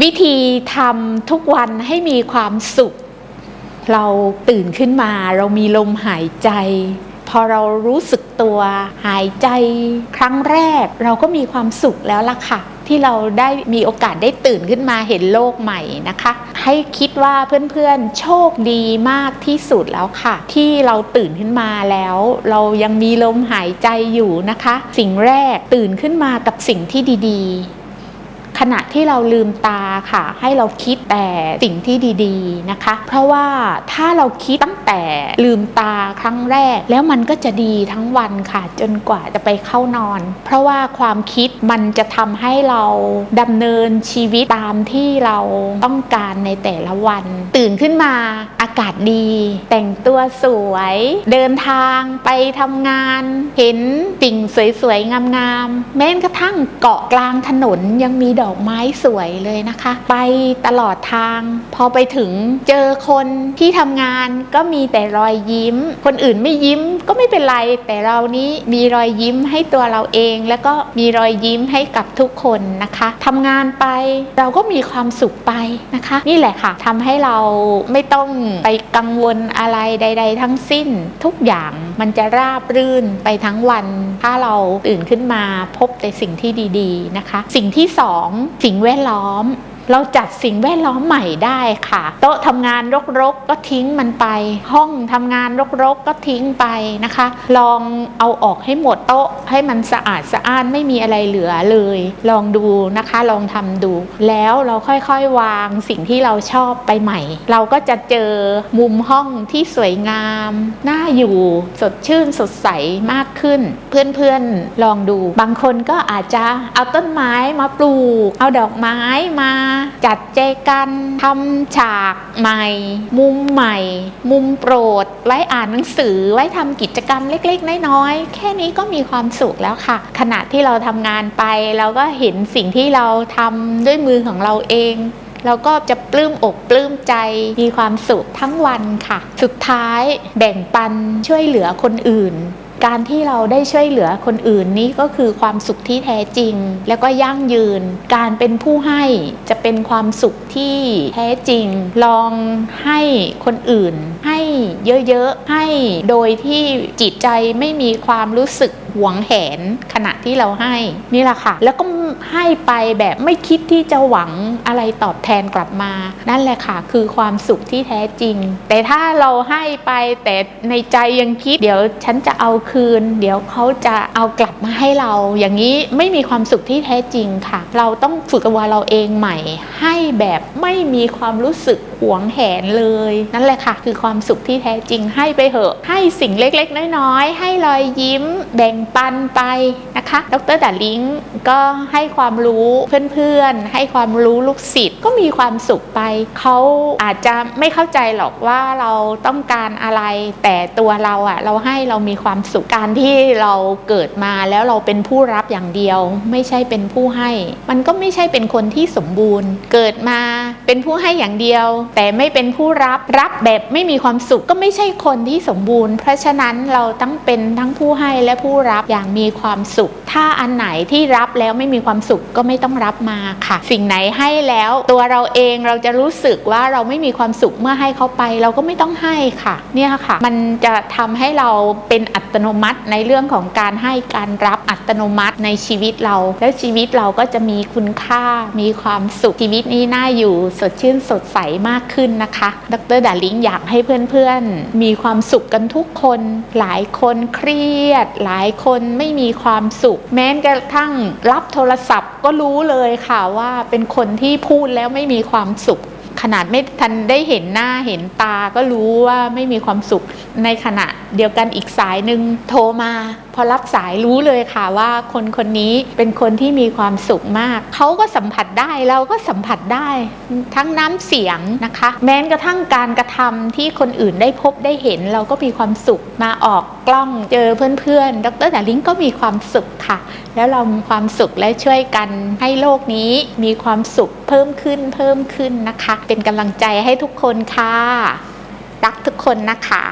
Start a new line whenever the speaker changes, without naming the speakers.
วิธีทำทุกวันให้มีความสุข เราตื่นขึ้นมาเรามีลมหายใจ พอเรารู้สึกตัวหายใจครั้งแรก เราก็มีความสุขแล้วล่ะค่ะ ที่เราได้มีโอกาสได้ตื่นขึ้นมาเห็นโลกใหม่นะคะ ให้คิดว่าเพื่อนๆโชคดีมากที่สุดแล้วค่ะ ที่เราตื่นขึ้นมาแล้ว เรายังมีลมหายใจอยู่นะคะ สิ่งแรกตื่นขึ้นมากับสิ่งที่ดีๆ ขณะที่เราลืมตาค่ะ ให้เราคิดแต่สิ่งที่ดีๆนะคะ เพราะว่าถ้าเราคิดตั้งแต่ลืมตาครั้งแรก แล้วมันก็จะดีทั้งวันค่ะ จนกว่าจะไปเข้านอน เพราะว่าความคิดมันจะทำให้เราดำเนินชีวิตตามที่เราต้องการในแต่ละวัน ตื่นขึ้นมาอากาศดี แต่งตัวสวย เดินทางไปทำงาน เห็นสิ่งสวยๆงามๆแม้กระทั่งเกาะกลางถนนยังมีดดอกไม้สวยเลยนะคะ ไปตลอดทาง พอไปถึงเจอคนที่ทำงานก็มีแต่รอยยิ้ม คนอื่นไม่ยิ้มก็ไม่เป็นไร แต่เรานี้มีรอยยิ้มให้ตัวเราเอง แล้วก็มีรอยยิ้มให้กับทุกคนนะคะทำงานไปเราก็มีความสุขไปนะคะ นี่แหละค่ะทำให้เราไม่ต้องไปกังวลอะไรใด ๆ ทั้งสิ้นทุกอย่างมันจะราบรื่นไปทั้งวัน ถ้าเราตื่นขึ้นมาพบแต่สิ่งที่ดี ๆนะคะ สิ่งที่สองสิ่งแวดล้อม เราจัดสิ่งแวดล้อมใหม่ได้ค่ะ โต๊ะทำงานรกๆก็ทิ้งมันไป ห้องทำงานรกๆก็ทิ้งไปนะคะ ลองเอาออกให้หมดโต๊ะให้มันสะอาดสะอ้านไม่มีอะไรเหลือเลย ลองดูนะคะลองทำดู แล้วเราค่อยๆวางสิ่งที่เราชอบไปใหม่ เราก็จะเจอมุมห้องที่สวยงามน่าอยู่สดชื่นสดใสมากขึ้น เพื่อนๆลองดู บางคนก็อาจจะเอาต้นไม้มาปลูก เอาดอกไม้มาจัดแจกันทำฉากใหม่ มุมใหม่ มุมโปรด ไว้อ่านหนังสือ ไว้ทำกิจกรรมเล็กๆ น้อยๆ แค่นี้ก็มีความสุขแล้วค่ะ ขณะที่เราทำงานไป เราก็เห็นสิ่งที่เราทำด้วยมือของเราเองเราก็จะปลื้มอกปลื้มใจมีความสุขทั้งวันค่ะ สุดท้ายแบ่งปันช่วยเหลือคนอื่น การที่เราได้ช่วยเหลือคนอื่นนี้ก็คือความสุขที่แท้จริง แล้วก็ยั่งยืน การเป็นผู้ให้จะเป็นความสุขที่แท้จริง ลองให้คนอื่น ให้เยอะๆให้โดยที่จิตใจไม่มีความรู้สึก หวงแหนขณะที่เราให้นี่แหละค่ะ แล้วก็ให้ไปแบบไม่คิดที่จะหวังอะไรตอบแทนกลับมา นั่นแหละค่ะ คือความสุขที่แท้จริง แต่ถ้าเราให้ไปแต่ในใจยังคิด เดี๋ยวฉันจะเอาคืน เดี๋ยวเขาจะเอากลับมาให้เรา อย่างนี้ไม่มีความสุขที่แท้จริงค่ะ เราต้องฝึกตัวเราเองใหม่ ให้แบบไม่มีความรู้สึก หวงแหนเลย นั่นแหละค่ะ คือความสุขที่แท้จริงให้ไปเหอะ ให้สิ่งเล็กๆ น้อยๆ ให้รอยยิ้ม แบ่งปันไปนะคะ ดรดาลิงก็ให้ความรู้เพื่อนๆ ให้ความรู้ลูกศิษย์ก็มีความสุขไป เขาอาจจะไม่เข้าใจหรอกว่าเราต้องการอะไร แต่ตัวเราอะเราให้เรามีความสุขการที่เราเกิดมาแล้วเราเป็นผู้รับอย่างเดียว ไม่ใช่เป็นผู้ให้ มันก็ไม่ใช่เป็นคนที่สมบูรณ์ เกิดมาเป็นผู้ให้อย่างเดียวแต่ไม่เป็นผู้รับรับแบบไม่มีความสุขก็ไม่ใช่คนที่สมบูรณ์ เพราะฉะนั้นเราต้องเป็นทั้งผู้ให้และผู้รับอย่างมีความสุข ถ้าอันไหนที่รับแล้วไม่มีความสุขก็ไม่ต้องรับมาค่ะ สิ่งไหนให้แล้วตัวเราเองเราจะรู้สึกว่าเราไม่มีความสุขเมื่อให้เขาไปเราก็ไม่ต้องให้ค่ะ เนี่ยค่ะ มันจะทำให้เราเป็นอัตโนมัติในเรื่องของการให้การรับอัตโนมัติในชีวิตเรา แล้วชีวิตเราก็จะมีคุณค่ามีความสุขชีวิตนี้น่าอยู่สดชื่นสดใสมากขึ้นนะคะ ดรดาลิงอยากให้เพื่อนๆ มีความสุขกันทุกคน หลายคนเครียด หลายคนไม่มีความสุข แม้กระทั่งรับโทรศัพท์ก็รู้เลยค่ะว่าเป็นคนที่พูดแล้วไม่มีความสุขขนาดไม่ทันได้เห็นหน้าเห็นตาก็รู้ว่าไม่มีความสุขในขณะเดียวกันอีกสายหนึ่งโทรมาพอรับสายรู้เลยค่ะว่าคนคนนี้เป็นคนที่มีความสุขมาก เขาก็สัมผัสได้เราก็สัมผัสได้ทั้งน้ำเสียงนะคะ แม้กระทั่งการกระทำที่คนอื่นได้พบได้เห็น เราก็มีความสุขมาออกกล้องเจอเพื่อนๆดรดาลิงก็มีความสุขค่ะ แล้วเรามีความสุขและช่วยกันให้โลกนี้มีความสุขเพิ่มขึ้นเพิ่มขึ้นนะคะ เป็นกำลังใจให้ทุกคนค่ะรักทุกคนนะคะ